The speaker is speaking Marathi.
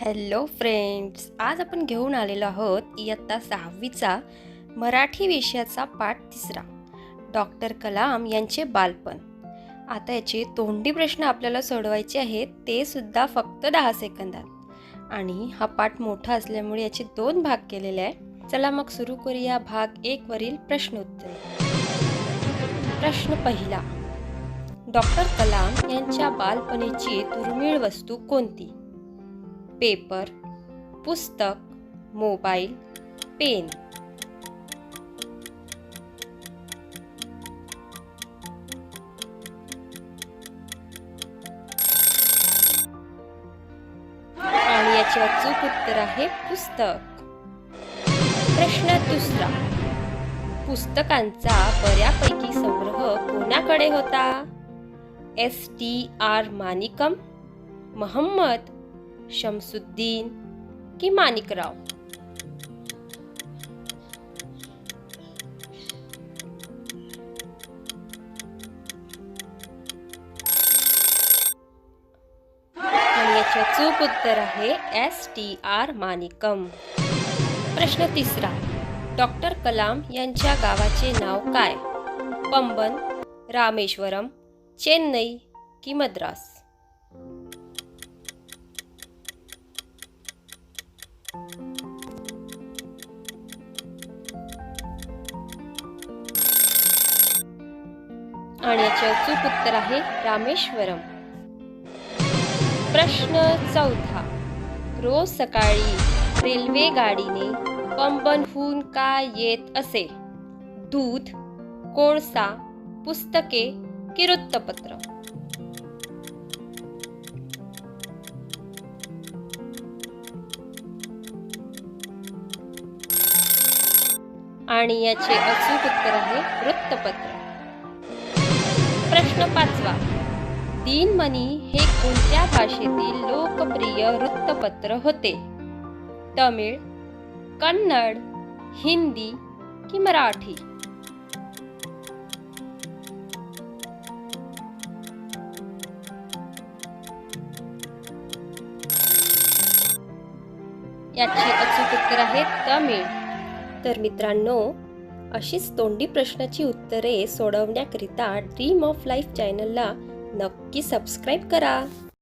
हॅलो फ्रेंड्स आज आपण घेऊन आलेलो आहोत इयत्ता सहावीचा मराठी विषयाचा पाठ तिसरा. डॉक्टर कलाम यांचे बालपण. आता याचे तोंडी प्रश्न आपल्याला सोडवायचे आहेत ते सुद्धा फक्त दहा सेकंदात. आणि हा पाठ मोठा असल्यामुळे याचे दोन भाग केलेले आहे चला मग सुरू करूया भाग एक वरील प्रश्नोत्तर. प्रश्न पहिला. डॉक्टर कलाम यांच्या बालपणीची दुर्मिळ वस्तू कोणती? पेपर पुस्तक मोबाईल पेन. आणि याचे अचूक उत्तर आहे पुस्तक. प्रश्न दुसरा. पुस्तकांचा बऱ्यापैकी संग्रह कोणाकडे होता? S T R Manickam Mohammad Shamsuddin की माणिकराव. चूक उत्तर आहे एस टी आर मानिकम प्रश्न तिसरा डॉक्टर कलाम यांच्या गावाचे नाव काय? पंबन रामेश्वरम चेन्नई की मद्रास? आणि याचे अचूक उत्तर आहे रामेश्वरम. प्रश्न चौथा. रोज सकाळी रेल्वे गाडीने पंबनहून का येत असे? दूध कोळसा पुस्तके की वृत्तपत्र आणि याचे अचूक उत्तर आहे वृत्तपत्र. प्रश्न पाचवा. दिनमणी हे कोणत्या भाषेतील लोकप्रिय वृत्तपत्र होते? तमिळ कन्नड हिंदी की मराठी? याचे अचूक उत्तर आहे तमिळ. तर मित्रांनो अशीच तोंडी प्रश्नाची उत्तरे सोडवण्याकरिता ड्रीम ऑफ लाईफ चॅनलला नक्की सबस्क्राईब करा.